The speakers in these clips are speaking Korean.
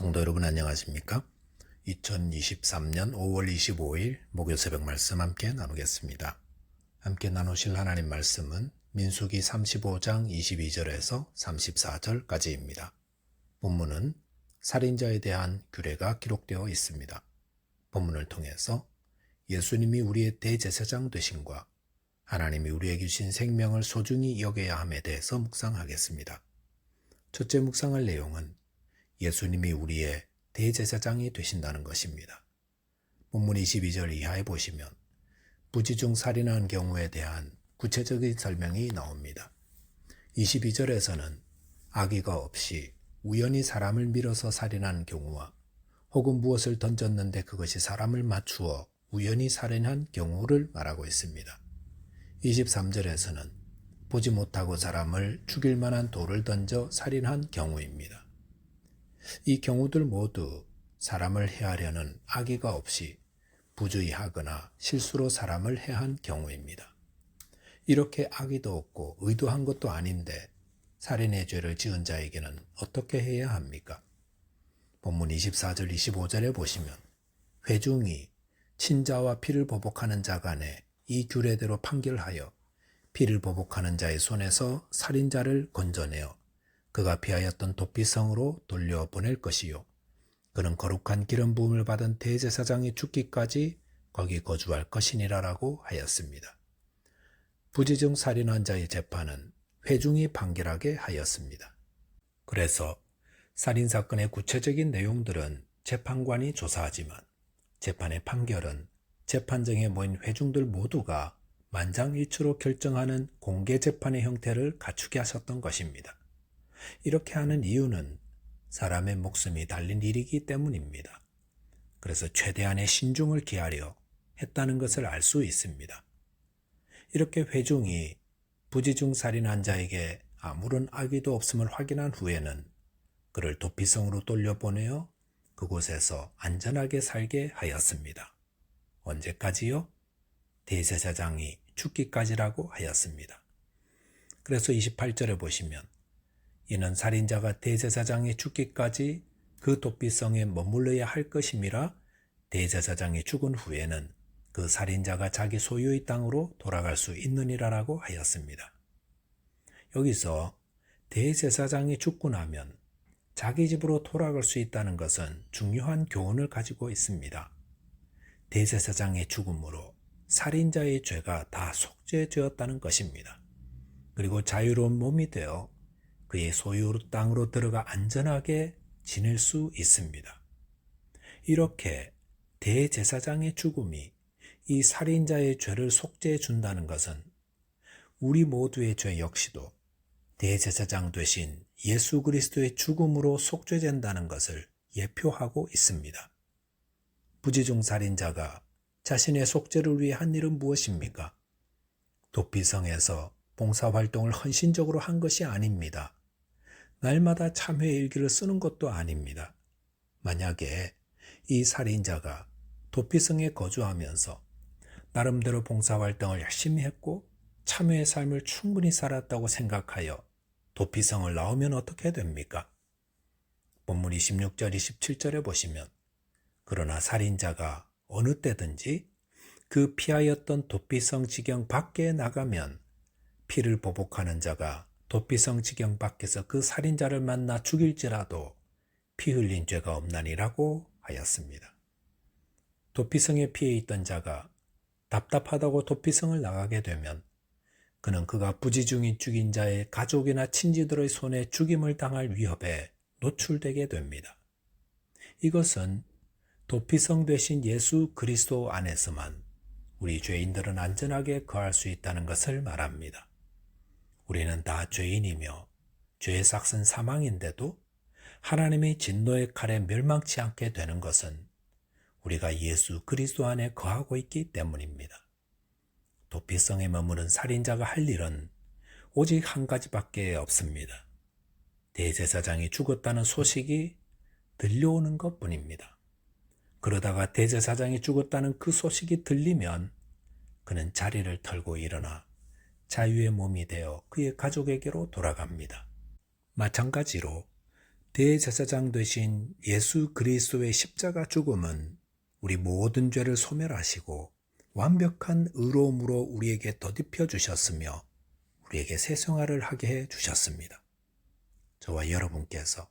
성도 여러분 안녕하십니까? 2023년 5월 25일 목요 새벽 말씀 함께 나누겠습니다. 함께 나누실 하나님 말씀은 민수기 35장 22절에서 34절까지입니다. 본문은 살인자에 대한 규례가 기록되어 있습니다. 본문을 통해서 예수님이 우리의 대제사장 되심과 하나님이 우리에게 주신 생명을 소중히 여겨야 함에 대해서 묵상하겠습니다. 첫째 묵상할 내용은 예수님이 우리의 대제사장이 되신다는 것입니다. 본문 22절 이하에 보시면 부지중 살인한 경우에 대한 구체적인 설명이 나옵니다. 22절에서는 악의가 없이 우연히 사람을 밀어서 살인한 경우와 혹은 무엇을 던졌는데 그것이 사람을 맞추어 우연히 살인한 경우를 말하고 있습니다. 23절에서는 보지 못하고 사람을 죽일 만한 돌을 던져 살인한 경우입니다. 이 경우들 모두 사람을 해하려는 악의가 없이 부주의하거나 실수로 사람을 해한 경우입니다. 이렇게 악의도 없고 의도한 것도 아닌데 살인의 죄를 지은 자에게는 어떻게 해야 합니까? 본문 24절 25절에 보시면 회중이 친자와 피를 보복하는 자 간에 이 규례대로 판결하여 피를 보복하는 자의 손에서 살인자를 건져내어 그가 피하였던 도피성으로 돌려보낼 것이요. 그는 거룩한 기름 부음을 받은 대제사장이 죽기까지 거기 거주할 것이니라라고 하였습니다. 부지중 살인한 자의 재판은 회중이 판결하게 하였습니다. 그래서 살인 사건의 구체적인 내용들은 재판관이 조사하지만 재판의 판결은 재판정에 모인 회중들 모두가 만장일치로 결정하는 공개 재판의 형태를 갖추게 하셨던 것입니다. 이렇게 하는 이유는 사람의 목숨이 달린 일이기 때문입니다. 그래서 최대한의 신중을 기하려 했다는 것을 알 수 있습니다. 이렇게 회중이 부지중 살인한 자에게 아무런 악의도 없음을 확인한 후에는 그를 도피성으로 돌려보내어 그곳에서 안전하게 살게 하였습니다. 언제까지요? 대제사장이 죽기까지라고 하였습니다. 그래서 28절에 보시면 이는 살인자가 대제사장이 죽기까지 그 도피성에 머물러야 할 것임이라 대제사장이 죽은 후에는 그 살인자가 자기 소유의 땅으로 돌아갈 수 있느니라라고 하였습니다. 여기서 대제사장이 죽고 나면 자기 집으로 돌아갈 수 있다는 것은 중요한 교훈을 가지고 있습니다. 대제사장의 죽음으로 살인자의 죄가 다 속죄되었다는 것입니다. 그리고 자유로운 몸이 되어 그의 소유 땅으로 들어가 안전하게 지낼 수 있습니다. 이렇게 대제사장의 죽음이 이 살인자의 죄를 속죄해 준다는 것은 우리 모두의 죄 역시도 대제사장 되신 예수 그리스도의 죽음으로 속죄된다는 것을 예표하고 있습니다. 부지중 살인자가 자신의 속죄를 위해 한 일은 무엇입니까? 도피성에서 봉사활동을 헌신적으로 한 것이 아닙니다. 날마다 참회 일기를 쓰는 것도 아닙니다. 만약에 이 살인자가 도피성에 거주하면서 나름대로 봉사활동을 열심히 했고 참회의 삶을 충분히 살았다고 생각하여 도피성을 나오면 어떻게 됩니까? 본문 26절 27절에 보시면 그러나 살인자가 어느 때든지 그 피하였던 도피성 지경 밖에 나가면 피를 보복하는 자가 도피성 지경 밖에서 그 살인자를 만나 죽일지라도 피 흘린 죄가 없나니라고 하였습니다. 도피성에 피해 있던 자가 답답하다고 도피성을 나가게 되면 그는 그가 부지중인 죽인 자의 가족이나 친지들의 손에 죽임을 당할 위협에 노출되게 됩니다. 이것은 도피성 되신 예수 그리스도 안에서만 우리 죄인들은 안전하게 거할 수 있다는 것을 말합니다. 우리는 다 죄인이며 죄의 삭은 사망인데도 하나님의 진노의 칼에 멸망치 않게 되는 것은 우리가 예수 그리스도 안에 거하고 있기 때문입니다. 도피성에 머무는 살인자가 할 일은 오직 한 가지밖에 없습니다. 대제사장이 죽었다는 소식이 들려오는 것 뿐입니다. 그러다가 대제사장이 죽었다는 그 소식이 들리면 그는 자리를 털고 일어나 자유의 몸이 되어 그의 가족에게로 돌아갑니다. 마찬가지로 대제사장 되신 예수 그리스도의 십자가 죽음은 우리 모든 죄를 소멸하시고 완벽한 의로움으로 우리에게 덧입혀 주셨으며 우리에게 새 생활을 하게 해 주셨습니다. 저와 여러분께서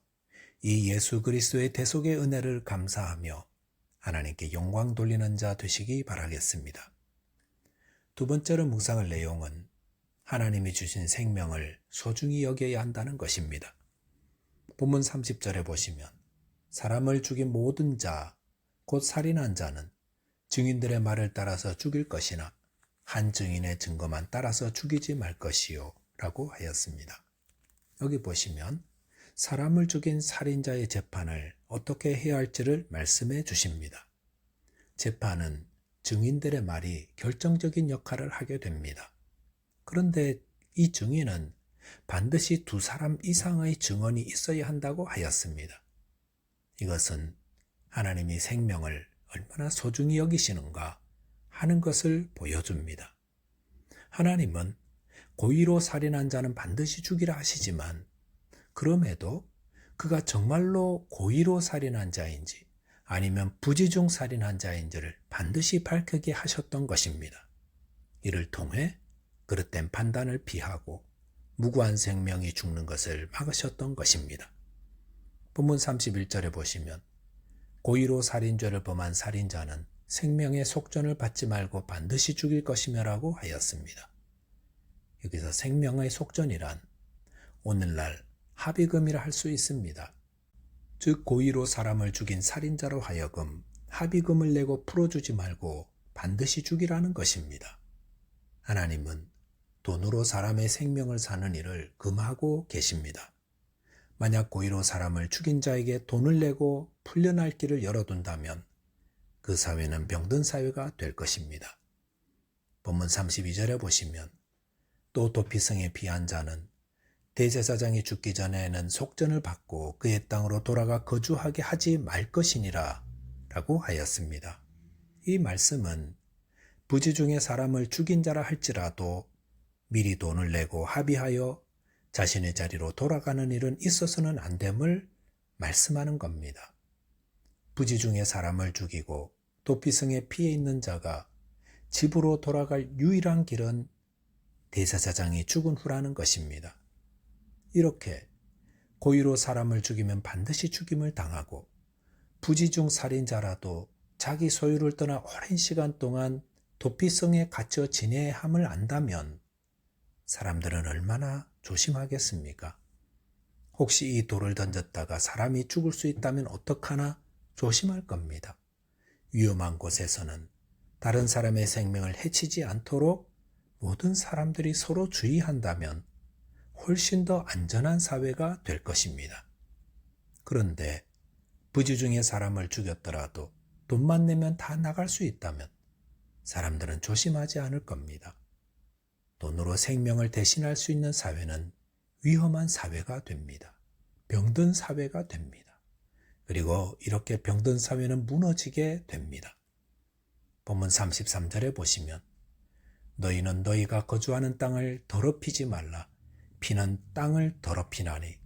이 예수 그리스도의 대속의 은혜를 감사하며 하나님께 영광 돌리는 자 되시기 바라겠습니다. 두 번째로 묵상할 내용은 하나님이 주신 생명을 소중히 여겨야 한다는 것입니다. 본문 30절에 보시면 사람을 죽인 모든 자, 곧 살인한 자는 증인들의 말을 따라서 죽일 것이나 한 증인의 증거만 따라서 죽이지 말 것이요 라고 하였습니다. 여기 보시면 사람을 죽인 살인자의 재판을 어떻게 해야 할지를 말씀해 주십니다. 재판은 증인들의 말이 결정적인 역할을 하게 됩니다. 그런데 이 증인은 반드시 두 사람 이상의 증언이 있어야 한다고 하였습니다. 이것은 하나님이 생명을 얼마나 소중히 여기시는가 하는 것을 보여줍니다. 하나님은 고의로 살인한 자는 반드시 죽이라 하시지만 그럼에도 그가 정말로 고의로 살인한 자인지 아니면 부지중 살인한 자인지를 반드시 밝히게 하셨던 것입니다. 이를 통해 그릇된 판단을 피하고 무고한 생명이 죽는 것을 막으셨던 것입니다. 본문 31절에 보시면 고의로 살인죄를 범한 살인자는 생명의 속전을 받지 말고 반드시 죽일 것이며라고 하였습니다. 여기서 생명의 속전이란 오늘날 합의금이라 할 수 있습니다. 즉 고의로 사람을 죽인 살인자로 하여금 합의금을 내고 풀어주지 말고 반드시 죽이라는 것입니다. 하나님은 돈으로 사람의 생명을 사는 일을 금하고 계십니다. 만약 고의로 사람을 죽인 자에게 돈을 내고 풀려날 길을 열어둔다면 그 사회는 병든 사회가 될 것입니다. 본문 32절에 보시면 또 도피성에 피한 자는 대제사장이 죽기 전에는 속전을 받고 그의 땅으로 돌아가 거주하게 하지 말 것이니라 라고 하였습니다. 이 말씀은 부지 중에 사람을 죽인 자라 할지라도 미리 돈을 내고 합의하여 자신의 자리로 돌아가는 일은 있어서는 안 됨을 말씀하는 겁니다. 부지 중에 사람을 죽이고 도피성에 피해 있는 자가 집으로 돌아갈 유일한 길은 대사사장이 죽은 후라는 것입니다. 이렇게 고의로 사람을 죽이면 반드시 죽임을 당하고 부지중 살인자라도 자기 소유를 떠나 오랜 시간 동안 도피성에 갇혀 지내야 함을 안다면 사람들은 얼마나 조심하겠습니까? 혹시 이 돌을 던졌다가 사람이 죽을 수 있다면 어떡하나 조심할 겁니다. 위험한 곳에서는 다른 사람의 생명을 해치지 않도록 모든 사람들이 서로 주의한다면 훨씬 더 안전한 사회가 될 것입니다. 그런데 부지 중에 사람을 죽였더라도 돈만 내면 다 나갈 수 있다면 사람들은 조심하지 않을 겁니다. 돈으로 생명을 대신할 수 있는 사회는 위험한 사회가 됩니다. 병든 사회가 됩니다. 그리고 이렇게 병든 사회는 무너지게 됩니다. 본문 33절에 보시면 너희는 너희가 거주하는 땅을 더럽히지 말라. 피는 땅을 더럽히나니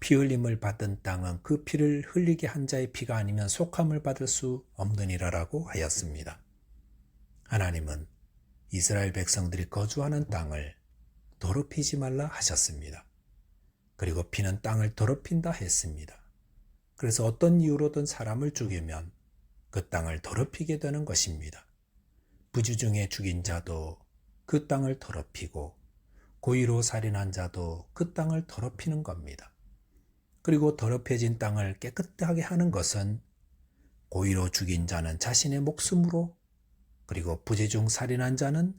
피 흘림을 받은 땅은 그 피를 흘리게 한 자의 피가 아니면 속함을 받을 수 없느니라라고 하였습니다. 하나님은 이스라엘 백성들이 거주하는 땅을 더럽히지 말라 하셨습니다. 그리고 피는 땅을 더럽힌다 했습니다. 그래서 어떤 이유로든 사람을 죽이면 그 땅을 더럽히게 되는 것입니다. 부주 중에 죽인 자도 그 땅을 더럽히고 고의로 살인한 자도 그 땅을 더럽히는 겁니다. 그리고 더럽혀진 땅을 깨끗하게 하는 것은 고의로 죽인 자는 자신의 목숨으로 그리고 부재중 살인한 자는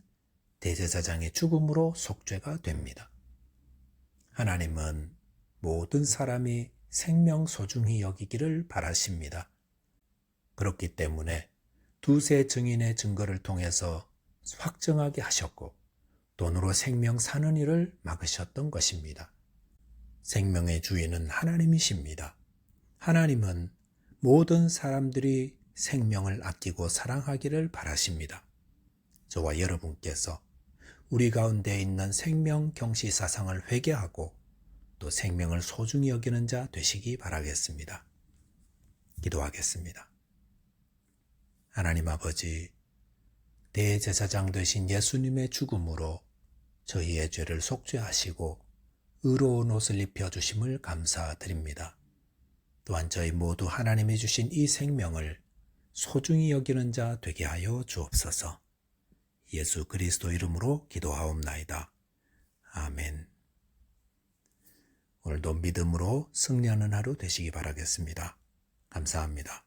대제사장의 죽음으로 속죄가 됩니다. 하나님은 모든 사람이 생명 소중히 여기기를 바라십니다. 그렇기 때문에 두세 증인의 증거를 통해서 확정하게 하셨고 돈으로 생명 사는 일을 막으셨던 것입니다. 생명의 주인은 하나님이십니다. 하나님은 모든 사람들이 생명을 아끼고 사랑하기를 바라십니다. 저와 여러분께서 우리 가운데 있는 생명 경시 사상을 회개하고 또 생명을 소중히 여기는 자 되시기 바라겠습니다. 기도하겠습니다. 하나님 아버지, 대제사장 되신 예수님의 죽음으로 저희의 죄를 속죄하시고 의로운 옷을 입혀 주심을 감사드립니다. 또한 저희 모두 하나님이 주신 이 생명을 소중히 여기는 자 되게 하여 주옵소서. 예수 그리스도 이름으로 기도하옵나이다. 아멘. 오늘도 믿음으로 승리하는 하루 되시기 바라겠습니다. 감사합니다.